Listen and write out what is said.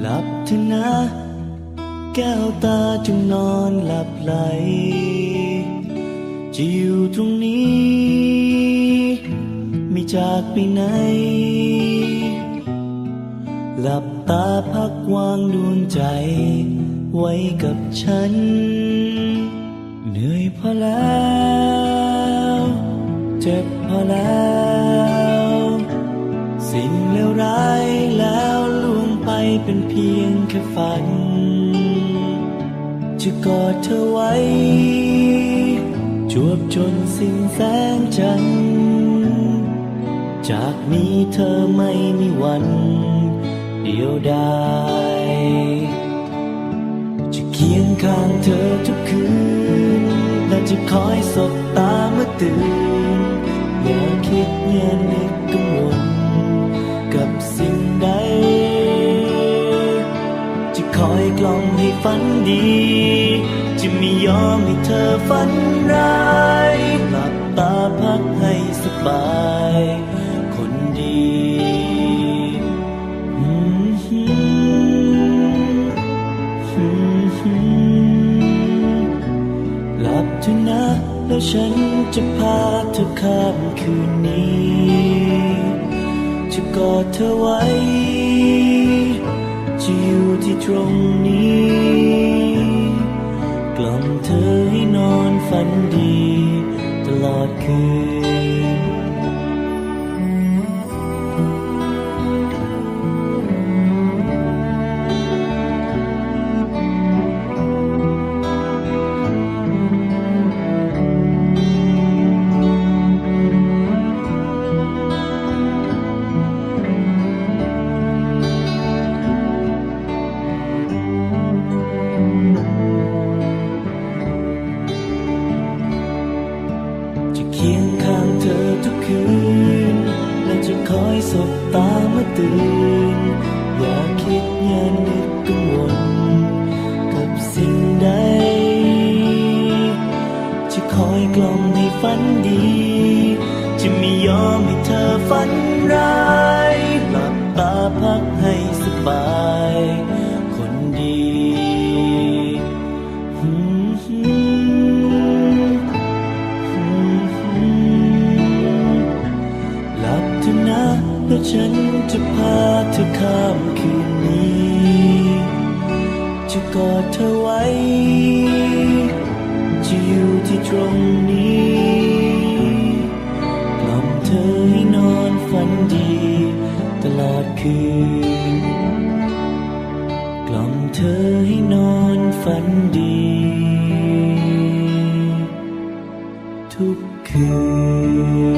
หลับเถอะนะ แก้วตาจงนอนหลับไหล จะอยู่ตรงนี้ ไม่จากไปไหน หลับตาพักวางดวงใจ ไว้กับฉัน เหนื่อยพอแล้ว เจ็บพอแล้ว สิ่งเลวร้ายแล้วล่วงไปเป็นเพียงแค่ฝัน จะกอดเธอไว้ จวบจนสิ้นแสงจันทร์จากนี้เธอไม่มีวัน เดียวดายจะเคียงข้างเธอทุกคืน และจะคอยสบตาเมื่อตื่น อย่าคิดอย่านึกกังวลกับสิ่งใด จะคอยกล่อมให้ฝันดี จะไม่ยอมให้เธอฝันร้ายหลับตาพักให้สบาย ฉันจะพาเธอข้ามคืนนี้ จะกอดเธอไว้ จะอยู่ที่ตรงนี้ ยสบตาเมื่อตื่น อย่าคิดอย่านึกกังวลกับสิ่งใด จะคอยกล่อมให้ฝันดี จะไม่ยอมให้เธอฝันร้าย หลับตาพักให้สบาย แล้วฉันจะพาเธอข้ามคืนนี้ จะกอดเธอไว้ จะอยู่ที่ตรงนี้กล่อมเธอให้นอนฝันดี ตลอดคืน กล่อมเธอให้นอนฝันดี ทุกคืน